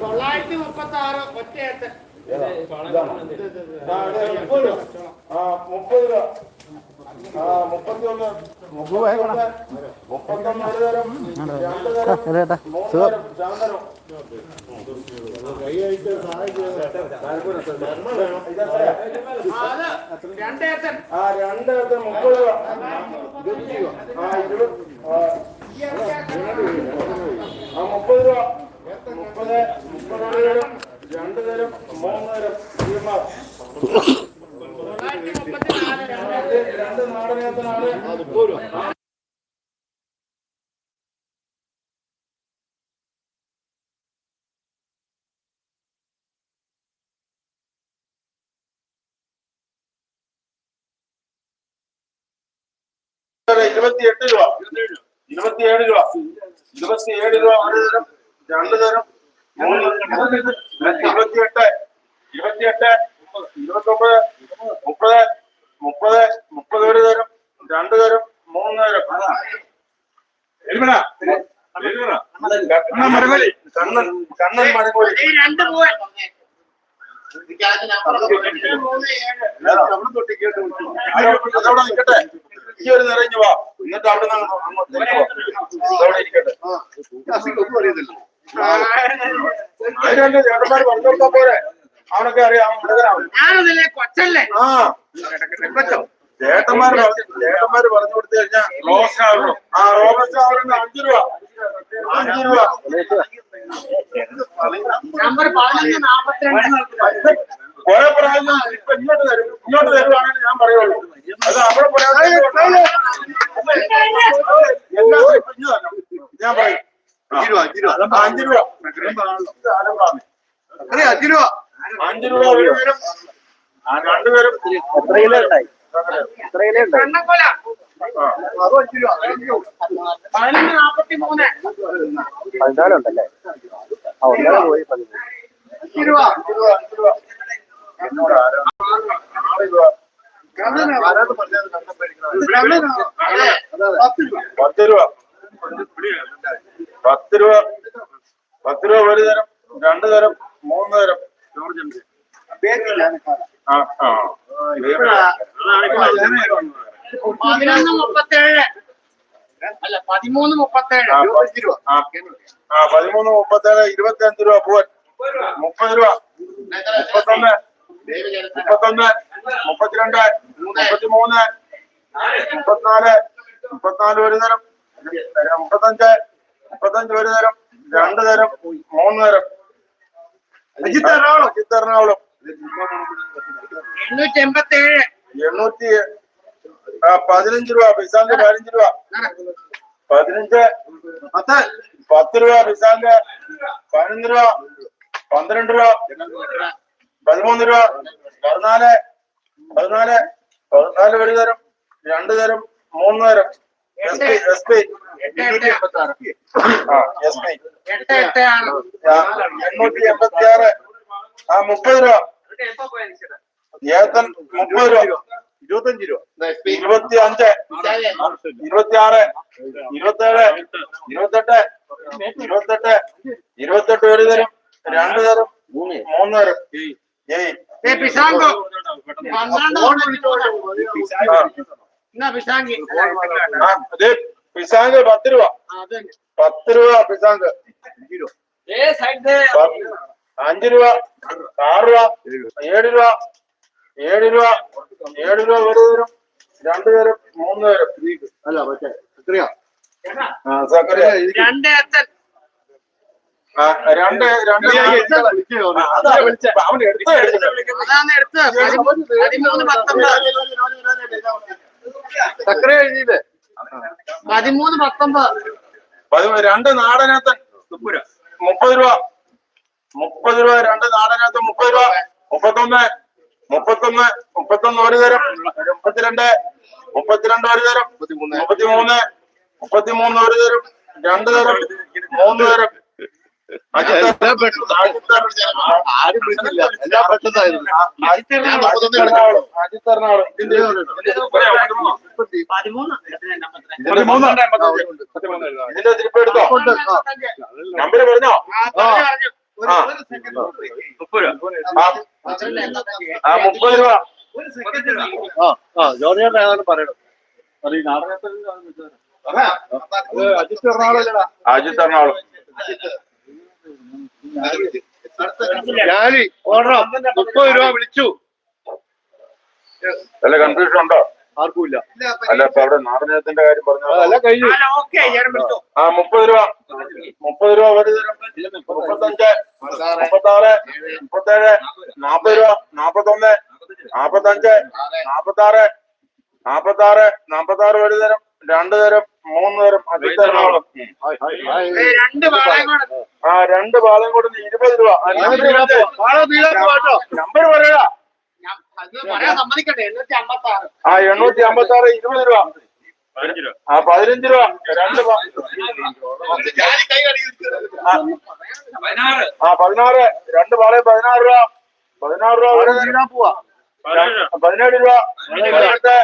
തൊള്ളായിരത്തി മുപ്പത്തി ആറ് ഒറ്റയത്ത് മുപ്പത് രൂപ ചാന്തരം അത് രണ്ടേത്തൻ മുപ്പത് രൂപ. ഇരുപത്. ആ മുപ്പത് രൂപ. മുപ്പത് മുപ്പത് രണ്ട് തരം മൂന്ന് തരം തീർമാർ രണ്ട് നാടനത്തിനാണ് നാടകത്തിനാണ് ഇരുപത്തിയെട്ട് രൂപ. ഇരുപത്തിയേഴ് രൂപ. ഇരുപത്തിയേഴ് രൂപ ഒരു തരം രണ്ട് തരം മൂന്ന് ഇരുപത്തിയെട്ട് ഇരുപത്തിയെട്ട് ഇരുപത്തൊമ്പത് മുപ്പത് മുപ്പത് മുപ്പത് ഒരു തരം രണ്ട് തരം മൂന്ന് തരം. കണ്ണൻ മരങ്ങോലി കണ്ണൻ കണ്ണൻ മരങ്ങോലി ഈ രണ്ട് അതവിടെ നിൽക്കട്ടെ ഈ ഒരു നിറഞ്ഞു വാ എന്നിട്ട് അവിടെ. അതവിടെ ഇരിക്കട്ടെ അതിനുണ്ട് ചേട്ടന്മാര് പറഞ്ഞു കൊടുത്താ പോരെ അവനൊക്കെ അറിയാം അവൻ കൊച്ചല്ലേ ആ ചേട്ടന്മാര് പറഞ്ഞു- ചേട്ടന്മാര് പറഞ്ഞു കൊടുത്തു കഴിഞ്ഞാൽ റോബസ്റ്റ് ആവണം ആ റോബസ്റ്റ് ആവണം അഞ്ചു രൂപ. അഞ്ചു രൂപ. പോയ പ്രാവശ്യം ഇപ്പൊ ഇങ്ങോട്ട് തരും. ഇങ്ങോട്ട് തരുവാണെങ്കിൽ ഞാൻ പറയുള്ളൂ. അത് അവിടെ ഞാൻ പറയും. അഞ്ചു രൂപ അഞ്ചു രൂപ. അഞ്ചു രൂപ. അഞ്ചു രൂപ. രണ്ടുപേരും കണ്ണക്കൊല പതിനൊന്ന് നാപ്പത്തി മൂന്ന് പതിനാലുണ്ടല്ലേ? ആ ഒന്നര പോയി രൂപ പത്ത് രൂപ പത്ത് രൂപ പത്ത് രൂപ ഒരു തരം രണ്ടു തരം മൂന്ന് തരം ആ പതിനൊന്ന് മുപ്പത്തേഴ്. അല്ല പതിമൂന്ന് മുപ്പത്തേഴ്. പതിമൂന്ന് മുപ്പത്തേഴ് ഇരുപത്തി അഞ്ച് രൂപ പോവാൻ. മുപ്പത് രൂപ. മുപ്പത്തൊന്ന് മുപ്പത്തൊന്ന് മുപ്പത്തിരണ്ട് മുപ്പത്തിമൂന്ന് മുപ്പത്തിനാല് മുപ്പത്തിനാല് ഒരു തരം. മുപ്പത്തഞ്ച് മുപ്പത്തഞ്ച് ഒരു തരം രണ്ട് തരം മൂന്ന് തരം. അജിത്ത് എറണാകുളം. അജിത്ത് എറണാകുളം. എണ്ണൂറ്റി പതിനഞ്ച് രൂപ പിസാന്റെ പതിനഞ്ച് രൂപ. പതിനഞ്ച് പത്ത്. പത്ത് രൂപ പിസാന്റെ പതിനഞ്ച് രൂപ പന്ത്രണ്ട് രൂപ പതിമൂന്ന് രൂപ പതിനാല് പതിനാല് പതിനാല് ഒരു തരം രണ്ട് തരം മൂന്ന് തരം. S P S P. ആ എസ് എണ്ണൂറ്റി എൺപത്തി ആറ് ആ മുപ്പത് രൂപ. ഏത്തൻ മുപ്പത് രൂപ. ഇരുപത്തഞ്ച് രൂപ. ഇരുപത്തി അഞ്ച് ഇരുപത്തി ആറ് ഇരുപത്തേഴ്. ഇരുപത്തെട്ട്. ഇരുപത്തെട്ട്. ഇരുപത്തെട്ട് ഒരു തരം. രണ്ട് തരം. മൂന്ന് തരം. ഏയ്. പത്ത് രൂപ. അത് പത്ത് രൂപ പിസാങ്ക് പ- അഞ്ച് രൂപ ആറ് രൂപ ഏഴ് രൂപ ഏഴ് രൂപ ഏഴ് രൂപ ഒരു പേരും രണ്ട് പേരും മൂന്ന് പേരും. അല്ല മറ്റേ സക്കറിയ രണ്ട് രണ്ട്. അവൻ എടുത്തോ എടുത്തോ. അതാണ് എടുത്ത് പതിമൂന്ന് പത്തൊമ്പത്. ചക്ര എഴുതിയില്ലേ? പതിമൂന്ന് പത്തൊമ്പത്. പതിമൂന്ന് രണ്ട് നാടനത്തൻ മുപ്പത് രൂപ. മുപ്പത് രൂപ രണ്ട് നാടനകത്ത് മുപ്പത് രൂപ. മുപ്പത്തൊന്ന് മുപ്പത്തൊന്ന് മുപ്പത്തൊന്ന് ഒരു തരം. മുപ്പത്തിരണ്ട് മുപ്പത്തിരണ്ട് ഒരു തരം. മുപ്പത്തിമൂന്ന്. മുപ്പത്തിമൂന്ന് ഒരു തരം. രണ്ട് തരം മൂന്ന് തരം. ഇതിന്റെ തിരിപ്പെടുത്തോ നമ്പര് പറഞ്ഞോ? ആ, മുപ്പത് രൂപ. ആ. ഏതാണ് പറയണം. അത് ഈ നാടകത്തിൽ അജിത്ത് എറണാകുളം അജിത്ത് എറണാകുളം. ഞാനി ഓർഡർ മുപ്പത് രൂപ വിളിച്ചു. വല്ല കൺഫ്യൂഷൻ ഉണ്ടോ? ആർക്കുമില്ല. അല്ല ഇപ്പൊ അവിടെ നാടനത്തിന്റെ കാര്യം പറഞ്ഞു? അല്ല കഴിഞ്ഞു. ആ, ഓക്കേ, ഞാൻ വിളിച്ചു. ആ മുപ്പത് രൂപ. മുപ്പത് രൂപ ഒരു തരം. മുപ്പത്തഞ്ച് മുപ്പത്താറ് മുപ്പത്തേഴ് നാപ്പത് രൂപ നാപ്പത്തൊന്ന് നാപ്പത്തഞ്ച് നാപ്പത്താറ് നാപ്പത്താറ് നാപ്പത്താറ് ഒരു തരം. രണ്ടു തരം മൂന്ന് തരം. രണ്ട് കൂടെ. ആ രണ്ട് പാലം കൊടുത്ത് ഇരുപത് രൂപ. നമ്പർ പറയാ ആ എണ്ണൂറ്റി അമ്പത്തി ആറ് ഇരുപത് രൂപ. ആ പതിനഞ്ച് രൂപ. രണ്ട് ആ, ആ പതിനാറ്. രണ്ട് പാളയം പതിനാറ് രൂപ. പതിനാറ് രൂപ. ഒരു പോവാ. പതിനേഴ് രൂപ. പതിനെട്ട്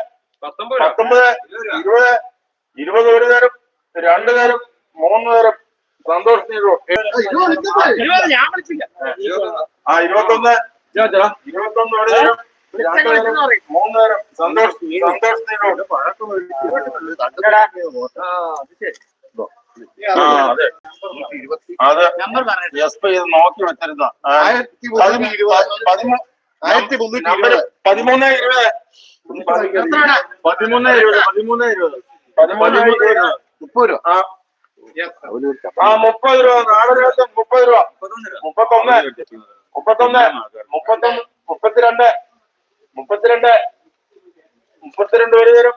പത്തൊമ്പത് ഇരുപത് ഇരുപത് ഒരു നേരം രണ്ട് നേരം മൂന്ന് നേരം സന്തോഷ് നീരോ ഞാൻ വിളിച്ചില്ല. ആ ഇരുപത്തൊന്ന്. ഇരുപത്തൊന്ന് ഒരു തരം. സന്തോഷ് അതെ എസ് ഇത് നോക്കി വെച്ചിരുന്ന പതിമൂന്ന് ഇരുപത്. എത്രയാണ്? പതിമൂന്ന് ഇരുപത്. പതിമൂന്ന് ഇരുപത് പതിമൂന്ന് ഇരുപത്. മുപ്പത് രൂപ. ആ. മുപ്പത് രൂപ. മുപ്പത് രൂപ. മുപ്പത്തൊന്ന് മുപ്പത്തൊന്ന്. മുപ്പത്തൊന്ന്. മുപ്പത്തിരണ്ട്. മുപ്പത്തിരണ്ട്. മുപ്പത്തിരണ്ട് ഒരു തരം.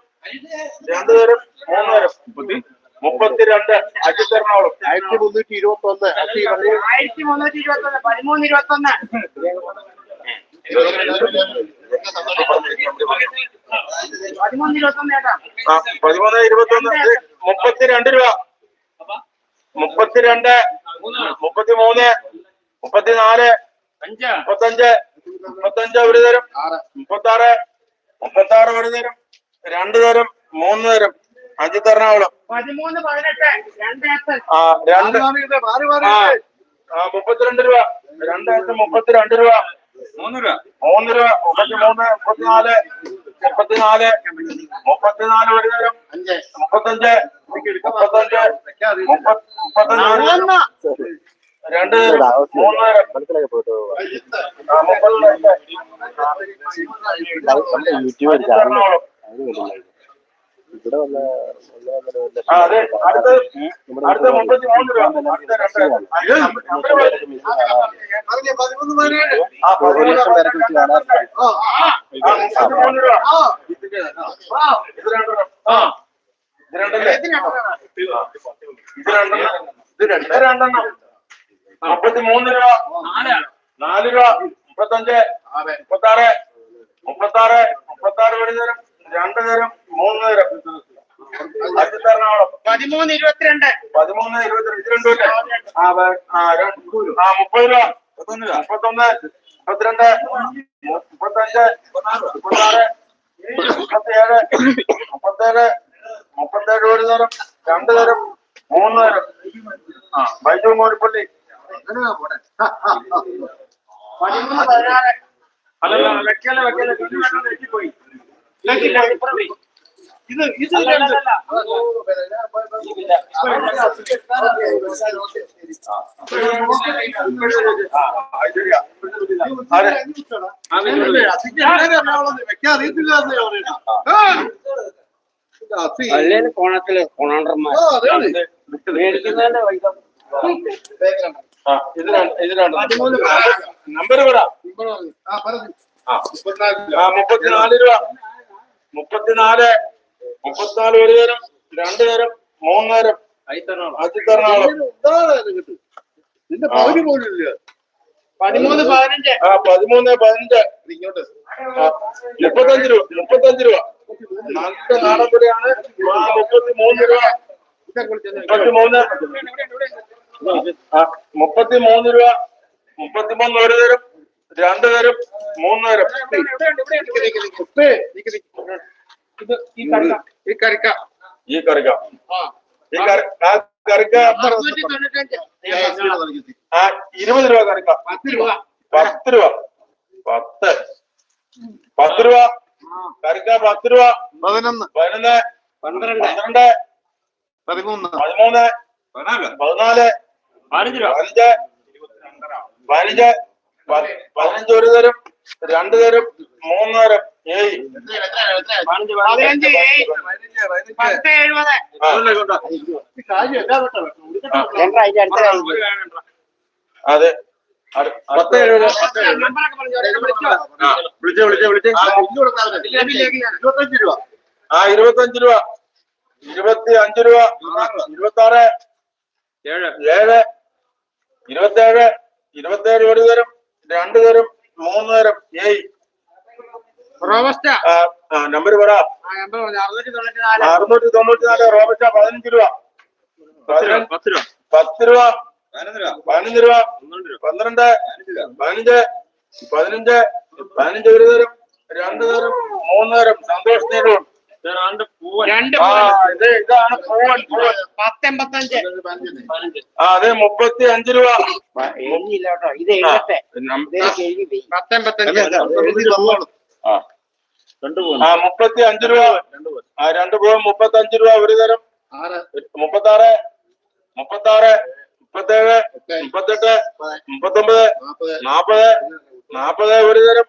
രണ്ട് തരം. മൂന്ന് തരം. മുപ്പത്തിരണ്ട്. അജിത് എറണാകുളം. ആയിരത്തി മുന്നൂറ്റി ഇരുപത്തി ഒന്ന് ആയിരത്തി മുന്നൂറ്റി ഇരുപത്തി ഒന്ന് പതിമൂന്ന് ഇരുപത്തി ഒന്ന് പതിമൂന്ന് ഇരുപത്തി ഒന്ന് ചേട്ടാ പതിമൂന്ന് മുപ്പത്തിരണ്ട് രൂപ. മുപ്പത്തിരണ്ട്. മുപ്പത്തിമൂന്ന്. മുപ്പത്തിനാല്. മുപ്പത്തഞ്ച്. മുപ്പത്തഞ്ച് ഒരു തരം. മുപ്പത്താറ് മുപ്പത്താറ് ഒരു തരം. രണ്ട് തരം മൂന്ന് തരം. അഞ്ചു എറണാകുളം. ആ രണ്ട്. മാറി മാറി ആ ആ മുപ്പത്തിരണ്ട് രൂപ. രണ്ട് ലക്ഷം മുപ്പത്തിരണ്ട് രൂപ. മൂന്ന് രൂപ. മൂന്ന് രൂപ. മുപ്പത്തിമൂന്ന് മുപ്പത്തിനാല് മുപ്പത്തിനാല് മുപ്പത്തിനാല് ഒരു തരം. മുപ്പത്തഞ്ച് മുപ്പത്തഞ്ച് മുപ്പത് മുപ്പത്തഞ്ച്. രണ്ട് മനസ്സിലാക്കി പോയിട്ട് നമ്മുടെ യൂട്യൂബ് എറണാകുളം. ഇവിടെ വന്ന പതിമൂന്ന് ആ, ആ, മുപ്പത്തിമൂന്ന് രൂപ ഇത് രണ്ടെണ്ണം. മുപ്പത്തിമൂന്ന് രൂപ. നാല് രൂപ. മുപ്പത്തഞ്ച്. മുപ്പത്താറ്. മുപ്പത്തി ആറ് ഒരു തരം. രണ്ട് തരം. മൂന്ന് തരം. പതിമൂന്ന് ഇരുപത്തിരണ്ട്. പതിമൂന്ന് ഇരുപത്തിരണ്ട്. ഇത് ആ രണ്ട് മുപ്പത് രൂപ. മുപ്പത്തൊന്ന് മുപ്പത്തിരണ്ട്. മുപ്പത്തഞ്ച്. മുപ്പത്താറ്. മുപ്പത്തിയേഴ് മുപ്പത്തേഴ്. മുപ്പത്തേഴ് ഒരു തരം. രണ്ട് തരം. മൂന്ന് തരം. ആ ബൈജു മോരിപ്പള്ളി ഇത് കോണത്തിൽ കോണാണ്ടർമാർ മേടിക്കുന്നതിന്റെ പൈസ. നമ്പർ. പറ മുപ്പത്തിനാല്. രൂപ. മുപ്പത്തിനാല് മുപ്പത്തിനാല് ഒരു നേരം രണ്ട് നേരം മൂന്ന് നേരം അജിത്ത് എറണാകുളം നിന്റെ പകുതി പോലും ഇല്ല. പതിമൂന്ന് പതിനഞ്ച്. ആ പതിമൂന്ന് പതിനഞ്ച്. ഇങ്ങോട്ട്. മുപ്പത്തഞ്ച് രൂപ മുപ്പത്തഞ്ച് രൂപ. നല്ല നാടൻ ആ മുപ്പത്തി മൂന്ന് രൂപ മുപ്പത്തി മൂന്ന് ആ. മുപ്പത്തി മൂന്ന് രൂപ മുപ്പത്തിമൂന്ന് ഒരു തരം രണ്ട് തരം മൂന്ന് തരം. ഈ കറിക്ക. ഈ കറിക്ക. ഈ കറിക്ക. ആ. ഇരുപത് രൂപ കറിക്ക. പത്ത് രൂപ. പത്ത് രൂപ. പത്ത്. പത്ത് രൂപ. കറിക്ക പത്ത് രൂപ. പതിനൊന്ന്. പതിനൊന്ന്. പന്ത്രണ്ട്. പന്ത്രണ്ട്. പതിമൂന്ന്. പതിമൂന്ന്. പതിനാല്. പതിനഞ്ച് പതിനഞ്ച് ഒരു തരം രണ്ടു തരം മൂന്ന് തരം ഏയ്. അതെ. പത്ത് എഴുപത്. വിളിച്ചോ ആ, വിളിച്ചേ വിളിച്ചേ വിളിച്ചേ. ആ, ഇരുപത്തഞ്ച് രൂപ. ആ ഇരുപത്തഞ്ച് രൂപ. ഇരുപത്തി അഞ്ച് രൂപ. ഇരുപത്തി ആറ് ഏഴ്. ഏഴ്. ഇരുപത്തേഴ് ഇരുപത്തേഴ് ഒരു തരം രണ്ട് തരം മൂന്ന് തരം. ഏയ്. നമ്പർ പറ. അറുന്നൂറ്റി തൊണ്ണൂറ്റി നാല് റോബസ്റ്റ പതിനഞ്ച് രൂപ. പത്ത് രൂപ പത്ത് രൂപ. പതിനഞ്ച് രൂപ. പന്ത്രണ്ട് രൂപ. പന്ത്രണ്ട്. പതിനഞ്ച് പതിനഞ്ച്. പതിനഞ്ച്. ഒരു തരം രണ്ട് തരം മൂന്ന് തരം. സന്തോഷ് നേടും രണ്ട് പൂവൻ. ആ ഇത് ഇതാണ് പൂവൻ പൂവൻ. പത്ത് എൺപത്തഞ്ച് പതിനഞ്ച് ആ അതെ മുപ്പത്തി അഞ്ച് രൂപ ഇത് ആ, എഴുതട്ടെ മുപ്പത്തി അഞ്ച് രൂപ. രണ്ട് പൂവൻ ആ രണ്ട് പൂവൻ മുപ്പത്തി അഞ്ച് രൂപ ഒരു തരം. മുപ്പത്തി ആറ്. മുപ്പത്തി ആറ് മുപ്പത്തേഴ് മുപ്പത്തെട്ട് മുപ്പത്തൊമ്പത് നാപ്പത്. നാപ്പത് ഒരു തരം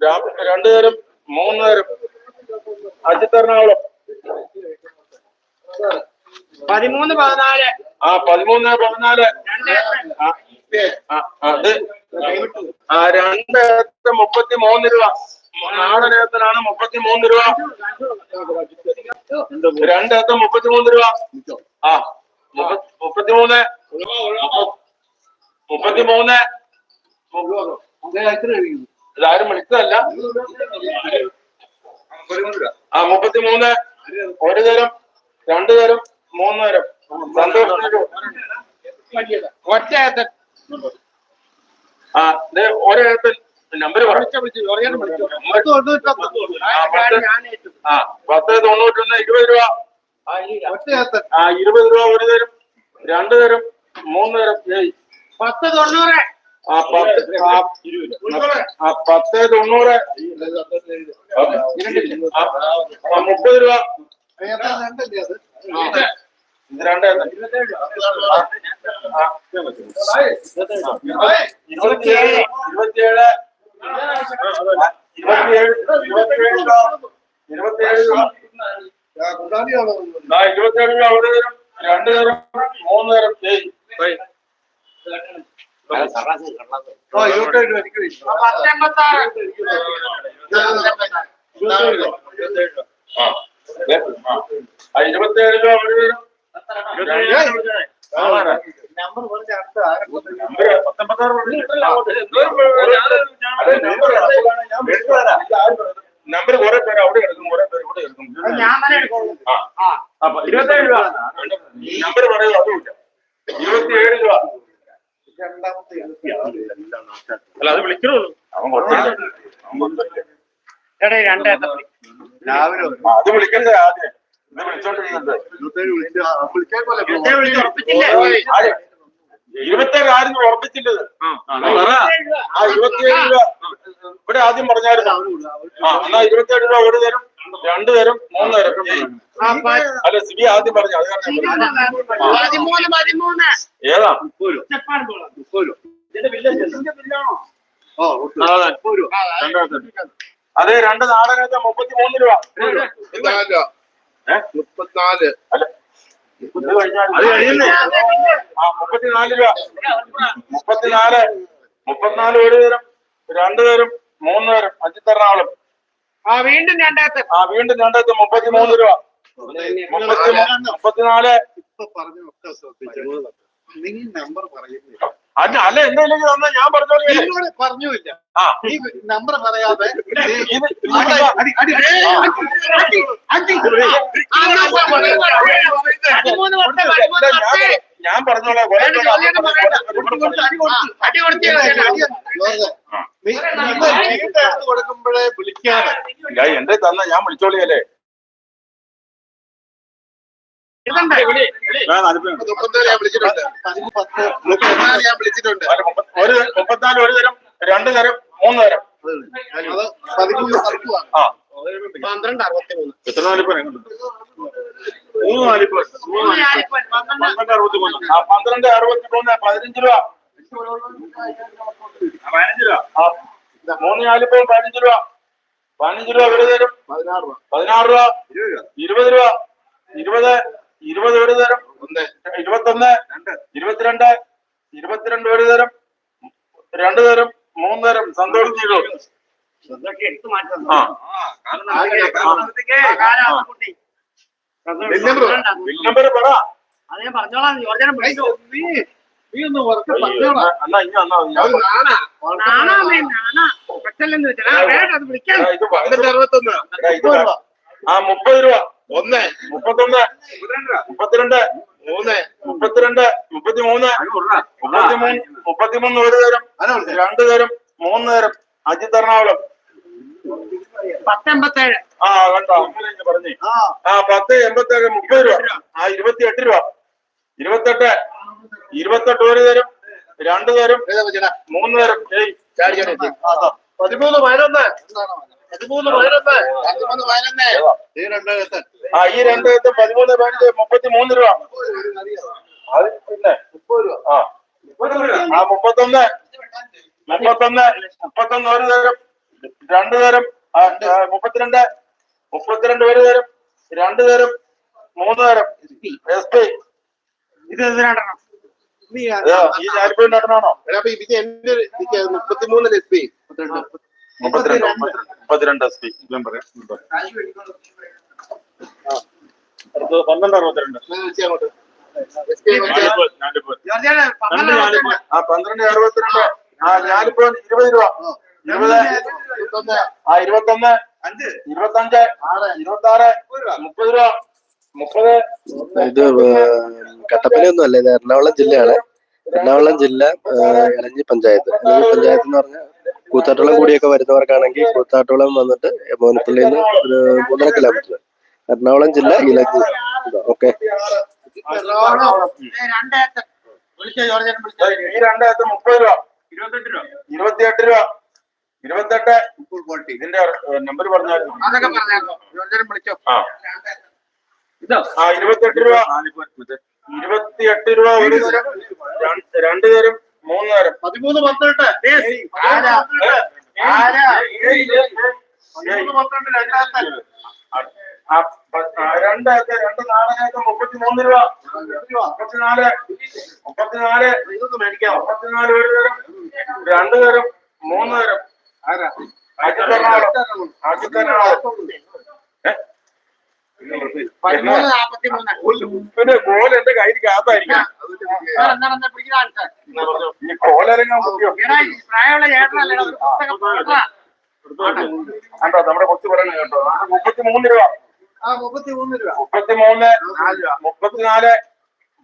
രണ്ടു രണ്ട് തരം മൂന്ന് തരം. അജിത്തെറണാകുളം പതിമൂന്ന് പതിനാല്. ആ പതിമൂന്ന് പതിനാല്. അത് ആ രണ്ട് മുപ്പത്തി മൂന്ന് രൂപ നാടനേരത്തിനാണ് മുപ്പത്തി മൂന്ന് രൂപ രണ്ട് ഏത്തം മുപ്പത്തി മൂന്ന് രൂപ. ആ മുപ്പ- മുപ്പത്തി മൂന്ന് മുപ്പത്തി മൂന്ന് ഇതാരും വിളിച്ചതല്ല. ആ മുപ്പത്തി മൂന്ന് ഒരു തരം രണ്ടു തരം മൂന്ന് തരം. സന്തോഷം ഒറ്റ ഏത്തൻ. ആ നമ്പർ. ആ പത്ത് തൊണ്ണൂറ്റൊന്ന് ഇരുപത് രൂപ. ആ ഇരുപത് രൂപ ഒരു തരം രണ്ടു തരം മൂന്ന് തരം. പത്ത് തൊണ്ണൂറ്. ആ പത്ത് ആ പത്ത് തൊണ്ണൂറ്? മുപ്പത് രൂപ. ഇരുപത്തിയേഴ് ഇരുപത്തിയേഴ്. ഇരുപത്തിയേഴ് ഇരുപത്തിയേഴ് രൂപ. ഇരുപത്തിയേഴ് രൂപ. ആ ഇരുപത്തിയേഴ് രൂപ. ഒരു തരം. രണ്ട് തരം. മൂന്ന് തരം. ഇരുപത്തിയേഴ് രൂപ. നമ്പർ പറഞ്ഞ അടുത്ത. നമ്പർ കുറെ പേര് അവിടെ എടുക്കും കുറെ പേര് ഇവിടെ എടുക്കും ഞാൻ തന്നെ എടുക്കുള്ളൂ ആ. ആ അപ്പൊ ഇരുപത്തേഴ് രൂപ നമ്പർ പറയൂ അതുമില്ല ഇരുപത്തിയേഴ് രൂപ അല്ല അത് വിളിക്കണുള്ളൂ. എടേ. രാവിലെ അത് വിളിക്കണ്ടേ ആദ്യം? ഇത് വിളിച്ചോണ്ടിരിക്കുന്നത് ഇരുപത്തേഴ് ആരും ഉറപ്പിച്ചില്ലത്. ആ ഇരുപത്തിയേഴ് രൂപ. ഇവിടെ ആദ്യം പറഞ്ഞായിരുന്നു. ആ എന്നാ ഇരുപത്തേഴ് രൂപ ഒരു തരും രണ്ട് തരും മൂന്ന് തരം. അല്ല സിബി ആദ്യം പറഞ്ഞു അത് കാരണം ഏതാ? അതെ. അതെ രണ്ട് നാടകത്തെ മുപ്പത്തി മൂന്ന് രൂപ? മുപ്പത്തിനാല്. അല്ല. ഇത് കഴിഞ്ഞാൽ അത് കഴിയുന്നേ ആ മുപ്പത്തിനാല് രൂപ. മുപ്പത്തിനാല്. മുപ്പത്തിനാല് ഒരു തരം രണ്ട് തരം മൂന്ന് തരം തരണാളും ആ വീണ്ടും രണ്ടേത്തൻ ആ വീണ്ടും രണ്ടായിരത്തി മുപ്പത്തി മൂന്ന് രൂപ. മുപ്പത്തിനാല് നീ നമ്പർ പറയുന്നില്ല അല്ല അല്ല എന്തെങ്കിലും തന്നാ ഞാൻ പറഞ്ഞോളൂ പറഞ്ഞില്ല നീ നമ്പർ പറയാതെ ഞാൻ പറഞ്ഞോളാം കൊടുക്കുമ്പോഴേ വിളിക്കാതെ എന്റെ തന്ന ഞാൻ വിളിച്ചോളിയല്ലേ ഒരു മുപ്പത്തിനാല് ഒരു തരം രണ്ട് തരം മൂന്ന് തരം. പന്ത്രണ്ട് അറുപത്തി മൂന്ന് എത്ര നാലിപ്പോ മൂന്ന് നാലിപ്പോ പന്ത്രണ്ട് അറുപത്തി മൂന്ന് ആ പന്ത്രണ്ട് അറുപത്തി മൂന്ന് പതിനഞ്ച് രൂപ. ആ, പതിനഞ്ച് രൂപ. ആ മൂന്ന് നാലിപ്പോ പതിനഞ്ച് രൂപ. പതിനഞ്ച് രൂപ ഒരു തരും? പതിനാറ് രൂപ. പതിനാറ് രൂപ. ഇരുപത് രൂപ. ഇരുപത്. ഇരുപത് ഒരു തരം ഒന്ന് ഇരുപത്തൊന്ന് ഇരുപത്തിരണ്ട് ഇരുപത്തിരണ്ട് ഒരു തരം രണ്ടു തരം മൂന്ന് തരം. സന്തോഷം ചെയ്തു. ആ മുപ്പത് രൂപ. ഒന്ന് മുപ്പത്തൊന്ന് മുപ്പത്തിരണ്ട് മൂന്ന് മുപ്പത്തിരണ്ട് മുപ്പത്തിമൂന്ന് മുപ്പത്തിമൂന്ന് മുപ്പത്തിമൂന്ന് ഒരു തരം രണ്ടു തരം മൂന്ന് തരം. അജിത് എറണാകുളം. പത്തൊമ്പത്തേഴ്. ആ കണ്ടോ? അങ്ങനെ പറഞ്ഞേ. ആ. പത്ത് എൺപത്തേഴ് മുപ്പത് രൂപ. ആ ഇരുപത്തി എട്ട് രൂപ. ഇരുപത്തെട്ട് ഇരുപത്തെട്ട് ഒരു തരം രണ്ടു തരം മൂന്ന് തരം. പതിമൂന്ന് പതിനൊന്ന്. പതിമൂന്ന് പതിനൊന്ന്. പതിമൂന്ന് പതിനൊന്ന്. ഈ രണ്ടാമത്തെ ആ ഈ രണ്ട് എത്തും പതിമൂന്ന് പതിനഞ്ച് മുപ്പത്തി മൂന്ന് രൂപ. അത് പിന്നെ ആ. ആ മുപ്പത്തൊന്ന്. മുപ്പത്തൊന്ന് മുപ്പത്തൊന്ന് ഒരു തരം രണ്ടു തരം മുപ്പത്തിരണ്ട് മുപ്പത്തിരണ്ട് ഒരു തരം രണ്ട് തരം മൂന്ന് തരം. S P. ഇത് നീ ഈ ചാരിപ്പൂരിന്റെ നടനാണോ എടാ അപ്പൊ ഇത് എന്റെ എനിക്ക് മുപ്പത്തിമൂന്ന് എസ് പി. മുപ്പത്തിരണ്ട് മുപ്പത്തിരണ്ട്. എസ് പി പന്ത്രണ്ട് അറുപത്തിരണ്ട്. ആ പന്ത്രണ്ട് അറുപത്തിരണ്ട്. ആ ഞാലിപ്പോ ഇരുപത് രൂപ. ഇരുപത് ആ ഇരുപത്തൊന്ന്. അഞ്ച്. ഇരുപത്തഞ്ച്. ഇരുപത്തി ആറ് മുപ്പത് രൂപ. മുപ്പത് ഇത് കട്ടപ്പനയൊന്നും അല്ല ഇത് എറണാകുളം ജില്ലയാണ്. എറണാകുളം ജില്ല ഇളഞ്ഞി പഞ്ചായത്ത്. പഞ്ചായത്ത് എന്ന് പറഞ്ഞാൽ കൂത്താട്ടുളം കൂടിയൊക്കെ വരുന്നവർക്കാണെങ്കിൽ കൂത്താട്ടുളം വന്നിട്ട് മോനപ്പള്ളിയിൽ നിന്ന് ഒരു മൂന്നര കിലോമീറ്റർ എറണാകുളം ജില്ല ഇലക്കി ഓക്കെ. ഇരുപത്തിയെട്ട് രൂപ ഇരുപത്തെട്ട് ഇതിന്റെ നമ്പർ പറഞ്ഞായിരുന്നു വിളിച്ചോ ആ ഇരുപത്തെട്ട് രൂപ ഇരുപത്തിയെട്ട് രൂപ ഒരു തരം രണ്ട് രണ്ട് തരം മൂന്ന് തരം പതിമൂന്ന് പന്ത്രണ്ട്? പതിമൂന്ന് പന്ത്രണ്ട് രണ്ടാമത്തെ. രണ്ടായിരത്തി രണ്ട് നാണയത്തെ മുപ്പത്തിമൂന്ന് രൂപ. മുപ്പത്തിനാല് മുപ്പത്തിനാല്. മേടിക്കാം. മുപ്പത്തിനാല് ഒരു തരം രണ്ടു തരം മൂന്ന് തരം. ആരാ? അജിത് എറണാകുളം പിന്നെ കോല എന്റെ കയ്യിൽ കാത്തായിരിക്കും. ഈ കോലരങ്ങാൻ. കണ്ടോ നമ്മുടെ കൊച്ചു പറയുന്നത് കേട്ടോ. ആ, മുപ്പത്തിമൂന്ന് രൂപ. ആ മുപ്പത്തി മൂന്ന് രൂപ. മുപ്പത്തിമൂന്ന് മുപ്പത്തിനാല്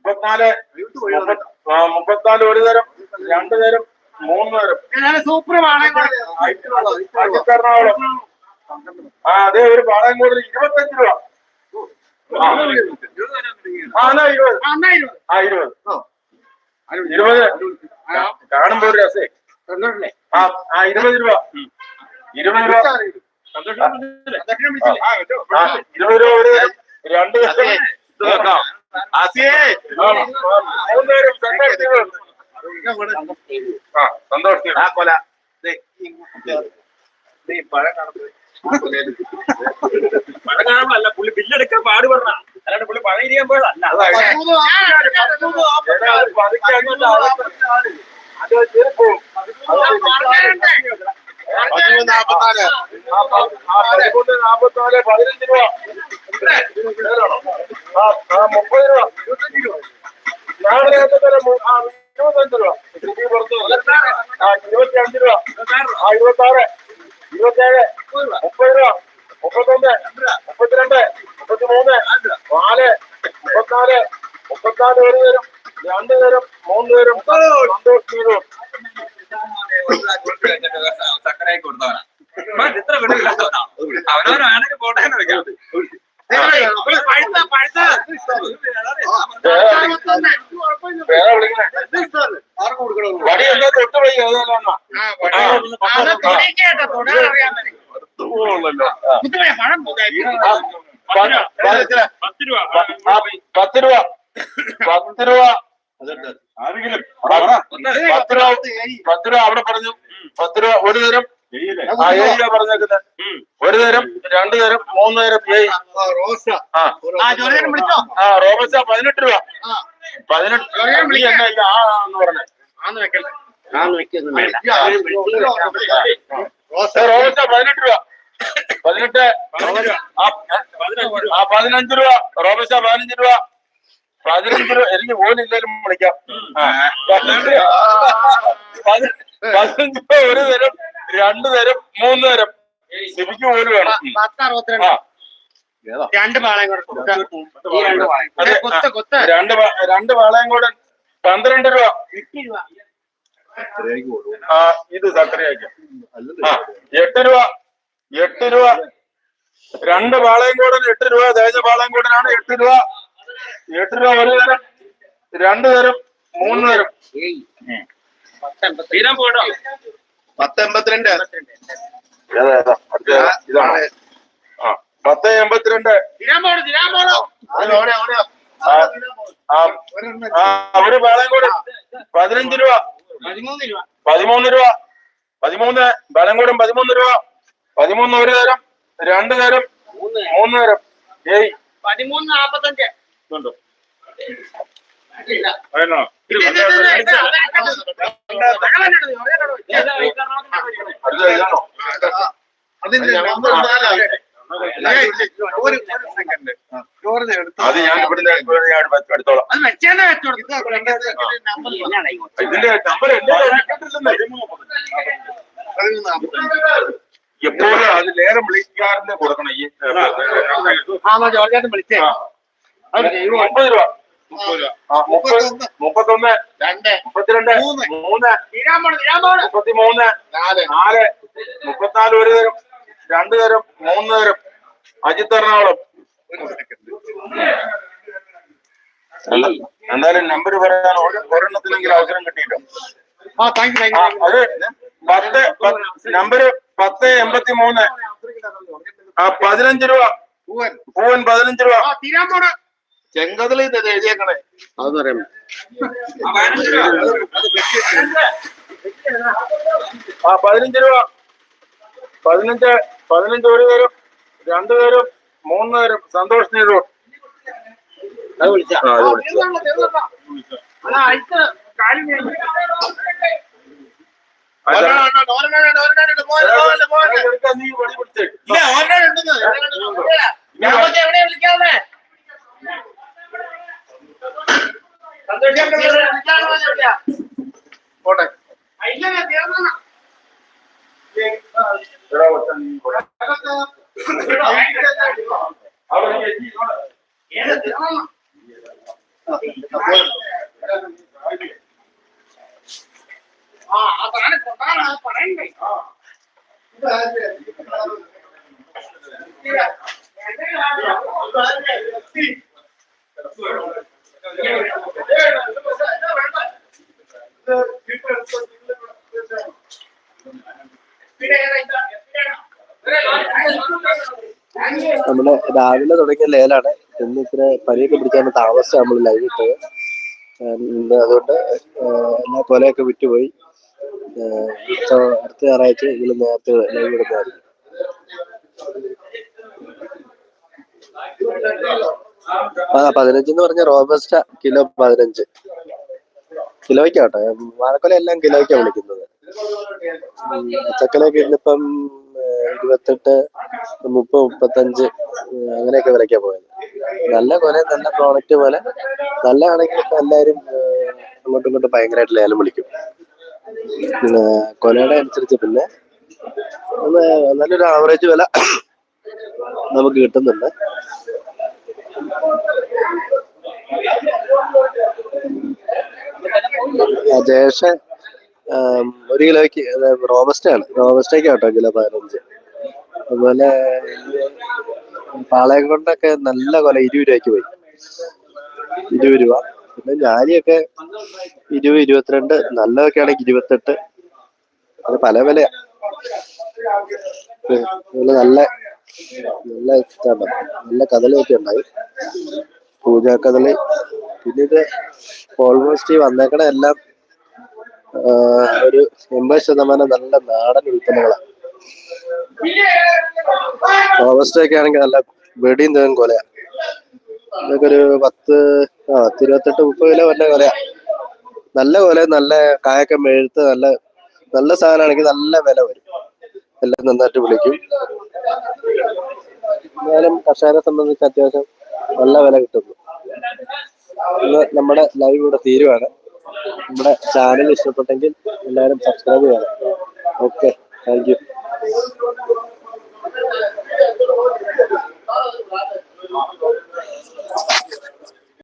മുപ്പത്തിനാല് മുപ്പത്തി- മുപ്പത്തിനാല് ഒരു തരം രണ്ട് തരം മൂന്ന് തരം. സൂപ്പർ എറണാകുളം ആ അതെ ഒരു പാളയം കൂടുതൽ ഇരുപത്തഞ്ച് രൂപ. ഇരുപത് കാണുമ്പോ ഒരു രസേ ആ ഇരുപത് രൂപ ഇരുപത് രൂപ ഇരുപത് രൂപ ഒരു രണ്ട് ആസിയേ ആ, മൂന്ന് തരം സന്തോഷ് ആ കൊല നീ പഴം കാണുമ്പോ പഴം കാണുമ്പോ പുള്ളി ബില്ലെടുക്കാൻ പാടുപെടണ അല്ലാണ്ട് പുള്ളി പഴം ഇരിക്കാൻ പോയതല്ല അത് തീർക്കും. പതിമൂന്ന് നാപ്പത്തിനാല്. പതിമൂന്ന് നാപ്പത്തിനാല്. പതിനഞ്ച് രൂപ. ആ, മുപ്പത് രൂപ. നാളെ തരം ആ ഇരുപത്തഞ്ച് രൂപ. പുറത്ത് ആ ഇരുപത്തി അഞ്ച് രൂപ. ആ ഇരുപത്തി ആറ് ഇരുപത്തേഴ് മുപ്പത് രൂപ മുപ്പത്തൊന്ന് മുപ്പത്തിരണ്ട് മുപ്പത്തിമൂന്ന് നാല് മുപ്പത്തിനാല് മുപ്പത്തിനാല് ഒരു തരം രണ്ടുതരം മൂന്നുതരം സന്തോഷ് നീരൂർ സക്കരയൊക്കെ കൊടുത്തവനാ. ഇത്ര വിടവില്ലാത്തവനാ അവനവനാണെങ്കിൽ പോട്ടെ വെക്കാം. തൊട്ട് പത്ത് രൂപ. പത്ത് രൂപ. പത്ത് രൂപ. ആരെങ്കിലും പത്ത് രൂപ പത്ത് രൂപ അവിടെ പറഞ്ഞു. പത്ത് രൂപ ഒരു തരം ആ ഏഴ് രൂപ പറഞ്ഞേക്കുന്നത് ഒരു തരം രണ്ടു തരം മൂന്ന് തരം ഏഴ് ആ റോബസ്റ്റ പതിനെട്ട് രൂപ. പതിനെട്ട് നീ എന്നാ ഇത് ആ എന്ന് പറഞ്ഞേ. റോബസ്റ്റ പതിനെട്ട് രൂപ. പതിനെട്ട് ആ, പതിനഞ്ച് രൂപ. റോബസ്റ്റ പതിനഞ്ച് രൂപ. പതിനഞ്ച് രൂപ. എനിക്ക് പോലില്ലേലും വിളിക്കാം. ആ, പതിനഞ്ച് ഒരു തരം രണ്ടു തരം മൂന്ന് തരം. ശരിക്ക് പോലും വേണം ഉം. പത്ത് അറുപത്തിരണ്ട്. രണ്ട് പാളയം കൂടെ കൊത്ത് കൊത്ത്. രണ്ട് രണ്ട് പാളയം കൂടെ പന്ത്രണ്ട് രൂപ. ആ ഇത് സക്കരയാക്കാം ആ എട്ട് രൂപ. എട്ട് രൂപ. രണ്ട് പാളയം കൂടൻ എട്ട് രൂപ. തേജ പാളയം കൂടനാണ് എട്ട് രൂപ. എട്ട് രൂപ ഒരു തരം രണ്ട് തരം മൂന്ന് തരം. പത്ത് എൺപത്തിരണ്ട്. പത്ത് എൺപത്തിരണ്ട് ഒരു പാളയം കൂടെ. പതിനഞ്ച് രൂപ. പതിമൂന്ന് രൂപ. പതിമൂന്ന് രൂപ. പതിമൂന്ന് രൂപ. പതിമൂന്ന് ഒരു തരം രണ്ട് തരം. മൂന്ന് തരം. ഏയ്. പതിമൂന്ന് നാപ്പത്തഞ്ച്. ഇതുണ്ടോ? അതിന്റെ നമ്പർ എടുത്ത്. അത് ഞാൻ ഇവിടുന്ന് എടുത്തോളാം. ഇതിന്റെ നമ്പർ. എപ്പോഴും അത് നേരം വിളിക്കാറിന്റെ കൊടുക്കണം ഈ വിളിച്ചേ. ആ. മുപ്പത് രൂപ. മുപ്പത്തൊന്ന്. രണ്ട്. മുപ്പത്തിരണ്ട് മൂന്ന്. മുപ്പത്തിമൂന്ന് നാല്. നാല് മുപ്പത്തിനാല് ഒരു തരം രണ്ട് തരം മൂന്ന് തരം. അജിത്ത് എറണാകുളം. എന്തായാലും നമ്പർ പറയാൻ ഒരു- ഒരെണ്ണത്തിനെങ്കിലും അവസരം കിട്ടിയിട്ടോ? അത് പത്ത് നമ്പര് പത്ത് എൺപത്തി മൂന്ന് ആ പതിനഞ്ച് രൂപ. പൂവൻ. പൂവൻ പതിനഞ്ച് രൂപ. ഇത് എഴുതിയേക്കണേ. അതെന്ന് പറയാം ആ പതിനഞ്ച് രൂപ. പതിനഞ്ച് പതിനഞ്ച് ഒരു പേരും രണ്ടു പേരും മൂന്ന് പേരും. സന്തോഷ് അത് വിളിച്ചാ. മോനെ. നീ വടി പിടിച്ചേ. ഞാൻ എവിടെയാ വിളിക്കാവുന്ന? പോട്ടെ ആ അതാണ് കൊണ്ടാണ് പറയണ്ടേ നമ്മൾ രാവിലെ തുടങ്ങിയ ലേലാണ് ഇന്ന് ഇത്ര പരിയൊക്കെ പിടിക്കാൻ താമസം നമ്മൾ ലൈവ് ഇട്ടത്. ഏഹ് ഇന്ന് അതുകൊണ്ട് എല്ലാ കൊലയൊക്കെ വിറ്റുപോയി. അടുത്ത ഞായറാഴ്ച ഇതിൽ നേരത്തെ ലൈവ് ഇടുന്നതായിരിക്കും. പതിനഞ്ച് എന്ന് പറഞ്ഞ റോബസ്റ്റ കിലോ പതിനഞ്ച്. കിലോയ്ക്കാട്ടോ വാഴക്കൊല എല്ലാം കിലോയ്ക്കാണ് വിളിക്കുന്നത്. ഉം, പച്ചക്കറിയൊക്കെ ഇന്നിപ്പം ഇരുപത്തെട്ട് മുപ്പത് മുപ്പത്തഞ്ച് അങ്ങനെയൊക്കെ വിലക്കാ പോയത്. നല്ല പോലെ നല്ല പ്രോഡക്റ്റ് പോലെ. നല്ലതാണെങ്കിൽ ഇപ്പൊ എല്ലാവരും അങ്ങോട്ടും ഇങ്ങോട്ടും ഭയങ്കരമായിട്ട് ലേലം വിളിക്കും. പിന്നെ കൊലയുടെ അനുസരിച്ച് പിന്നെ നല്ലൊരു ആവറേജ് വില നമുക്ക് കിട്ടുന്നുണ്ട്. ജേഷൻ ഒരു കിലോയ്ക്ക് റോബസ്റ്റ് ആണ് റോബസ്റ്റേക്ക് കേട്ടോ കിലോ പതിനഞ്ച്. അതുപോലെ പാളയം കൊണ്ടൊക്കെ നല്ല കൊല ഇരുപത് രൂപയ്ക്ക് പോയി. ഇരുപത് രൂപ. പിന്നെ ഞാലിയൊക്കെ ഇരുപത് ഇരുപത്തിരണ്ട് നല്ലതൊക്കെ ആണെങ്കിൽ ഇരുപത്തെട്ട്. അത് പല വിലയാ. നല്ല നല്ല നല്ല കഥലൊക്കെ ഉണ്ടായി. പൂജാ കഥളി പിന്നെ ഇത് ഓൾമോസ്റ്റ് ഈ വന്നേക്കണ എല്ലാം ഒരു എൺപത് ശതമാനം നല്ല നാടൻ ഉൽപ്പന്നങ്ങളാണ് ഓഗസ്റ്റ് ഒക്കെ ആണെങ്കിൽ നല്ല വെടിയും തേൻ കൊലയാ. ഇതൊക്കെ ഒരു പത്ത് ആ പത്ത് ഇരുപത്തെട്ട് മുപ്പത് കിലോ വല്ല കൊലയാ. നല്ല കൊല നല്ല കായൊക്കെ മെഴുത്ത് നല്ല നല്ല സാധനമാണെങ്കിൽ നല്ല വില വരും. എല്ലാം നന്നായിട്ട് വിളിക്കും. എന്നാലും കർഷകരെ സംബന്ധിച്ച് അത്യാവശ്യം നല്ല വില കിട്ടുന്നു. ഇന്ന് നമ്മുടെ ലൈവ് ഇവിടെ തീരുവാണ്. നമ്മുടെ ചാനൽ ഇഷ്ടപ്പെട്ടെങ്കിൽ എല്ലാവരും സബ്സ്ക്രൈബ് ചെയ്യണം. Okay thank you